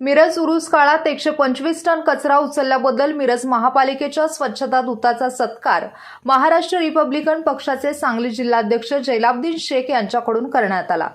मिरज उरूस काळात एकशे पंचवीस टन कचरा उचलल्याबद्दल मिरज महापालिकेच्या स्वच्छता दूताचा सत्कार महाराष्ट्र रिपब्लिकन पक्षाचे सांगली जिल्हाध्यक्ष जैलाब्दीन शेख यांच्याकडून करण्यात आला.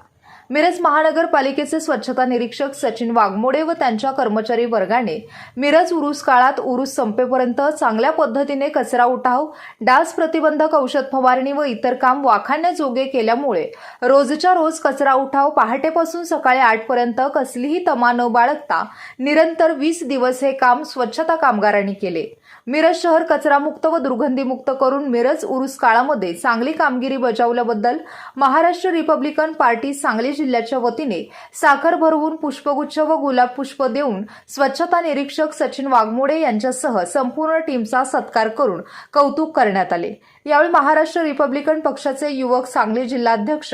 मिरज महानगरपालिकेचे स्वच्छता निरीक्षक सचिन वाघमोडे व त्यांच्या कर्मचारी वर्गाने मिरज उरूस काळात उरूस संपेपर्यंत चांगल्या पद्धतीने कचरा उठाव डास प्रतिबंधक औषध फवारणी व इतर काम वाखाणण्याजोगे केल्यामुळे रोजच्या रोज कचरा उठाव पहाटेपासून सकाळी आठपर्यंत कसलीही तमा न बाळगता निरंतर वीस दिवस हे काम स्वच्छता कामगारांनी केले. मिरज शहर कचरामुक्त व दुर्गंधीमुक्त करून मिरज उरूस काळामध्ये चांगली कामगिरी बजावल्याबद्दल महाराष्ट्र रिपब्लिकन पार्टी सांगली जिल्ह्याच्या वतीने साखर भरवून पुष्पगुच्छ व गुलाब पुष्प देऊन स्वच्छता निरीक्षक सचिन वाघमोडे यांच्यासह संपूर्ण टीमचा सत्कार करून कौतुक करण्यात आले. यावेळी महाराष्ट्र रिपब्लिकन पक्षाचे युवक सांगली जिल्हाध्यक्ष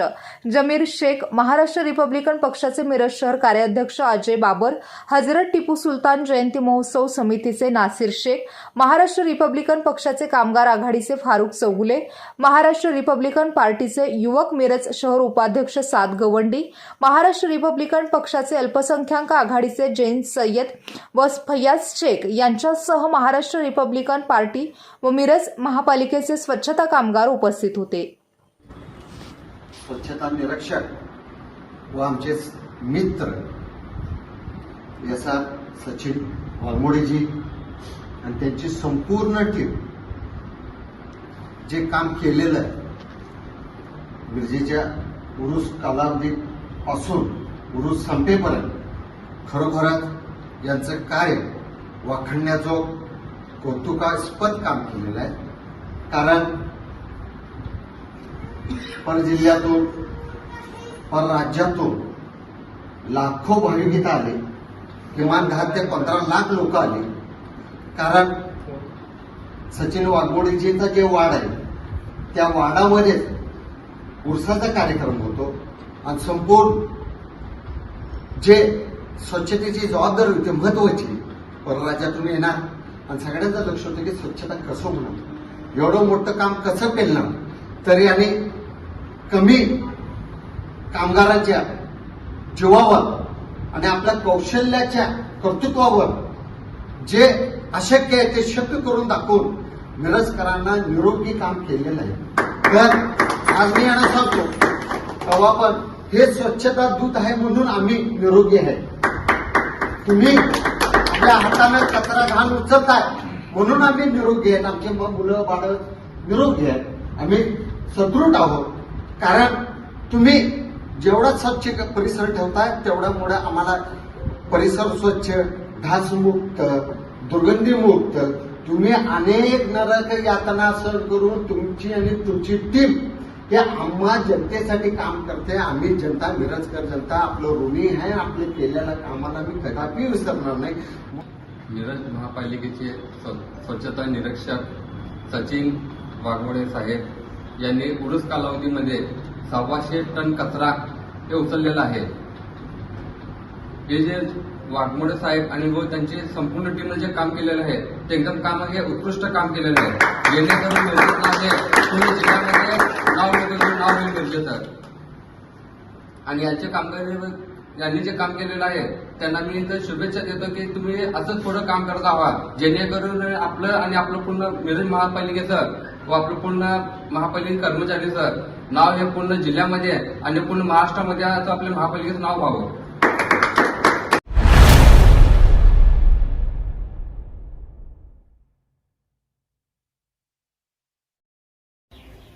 जमीर शेख महाराष्ट्र रिपब्लिकन पक्षाचे मिरज शहर कार्याध्यक्ष अजय बाबर हजरत टिपू सुलतान जयंती महोत्सव समितीचे नासिर शेख महाराष्ट्र रिपब्लिकन पक्षाचे कामगार आघाडीचे फारुख चौगुले महाराष्ट्र रिपब्लिकन पार्टीचे युवक मिरज शहर उपाध्यक्ष सात गवंडी महाराष्ट्र रिपब्लिकन पक्षाचे अल्पसंख्याक आघाडीचे जैन सय्यद व फैयाज शेख यांच्यासह महाराष्ट्र रिपब्लिकन पार्टी व मिरज महापालिकेचे स्वच्छता कामगार उपस्थित होते. स्वच्छता निरीक्षक व आमचे मित्र एस आर सचिन वाघमोडेजी आणि त्यांची संपूर्ण टीम जे काम केलेलं आहे मिरजेच्या उरूस कालावधीपासून उरूस संपेपर्यंत खरोखरच यांचं कार्य वाखण्याचं कौतुकास्पद काम केलेलं आहे. कारण परजिल्ह्यातून परराज्यातून लाखो भाविक आले. किमान दहा ते पंधरा लाख लोक आले. कारण सचिन वाघमोडीजीचं जे वाड आहे त्या वाडामध्येच उरसाचा कार्यक्रम होतो. आणि संपूर्ण जे स्वच्छतेची जबाबदारी होती महत्वाची. परराज्यातून येणार. आणि सगळ्यांचं लक्ष होतं की स्वच्छता कसं होणार. एवढं मोठं काम कसं पेलणार? तरी आणि कमी कामगारांच्या जीवावर आणि आपल्या कौशल्याच्या कर्तृत्वावर जे अशक्य आहे ते शक्य करून दाखवून मिरजकरांना निरोगी काम केलेलं आहे. तर आज मी यांना सांगतो तेव्हा पण हे स्वच्छता दूत आहे म्हणून आम्ही निरोगी आहे. तुम्ही आपल्या हातानं कचरा घाण उचलताय म्हणून आम्ही निरोगी आहेत. आमचे मुलं बाळ निरोगी आहेत. आम्ही सदृढ आहोत. कारण तुम्ही जेवढा स्वच्छ परिसर ठेवताय तेवढ्यामुळे आम्हाला परिसर स्वच्छ घासमुक्त दुर्गंधीमुक्त. तुम्ही अनेक नरक यातना सहन करून तुमची आणि तुमची टीम हे आम्हा जनतेसाठी काम करते आम्ही जनता मिरजकर जनता आपलं ऋणी आहे आपले केलेल्या कामाला मी कदापि विसरणार नाही. मिरज महापालिकेचे स्व- स्वच्छता निरीक्षक सचिन वाघमोडे साहेब यांनी उरुस कालावधीमध्ये सव्वाशे टन कचरा हे उचललेला आहे. हे जे वाघमोडे साहेब आणि व त्यांची संपूर्ण टीमनं जे काम केलेलं आहे ते एकदम काम हे उत्कृष्ट काम केलेलं आहे. जेणेकरून मिरजेत हे जिल्ह्यामध्ये नाव नोंदवलं नाव तर आणि यांचे कामगार यांनी जे काम केलेलं आहे त्यांना मी इथं शुभेच्छा देतो की तुम्ही असंच थोडं काम करत आहात जेणेकरून आपलं आणि आपलं पूर्ण मिरज महापालिकेचं व आपलं पूर्ण महापालिका कर्मचारीचं नाव हे पूर्ण जिल्ह्यामध्ये आणि पूर्ण महाराष्ट्रामध्ये असं आपल्या महापालिकेचं नाव व्हावं.